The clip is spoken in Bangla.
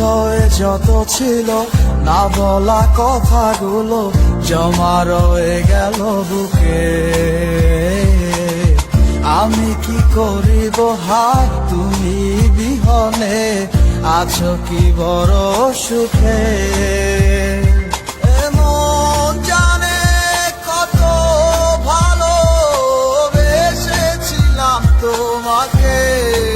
হৃদয়ে যত ছিল, না বলা কথাগুলো জমা রয়ে গেল বুকে। আমি কি করিব হাত তুমি বিহনে, আছো কি বড় সুখে? তোমাকে।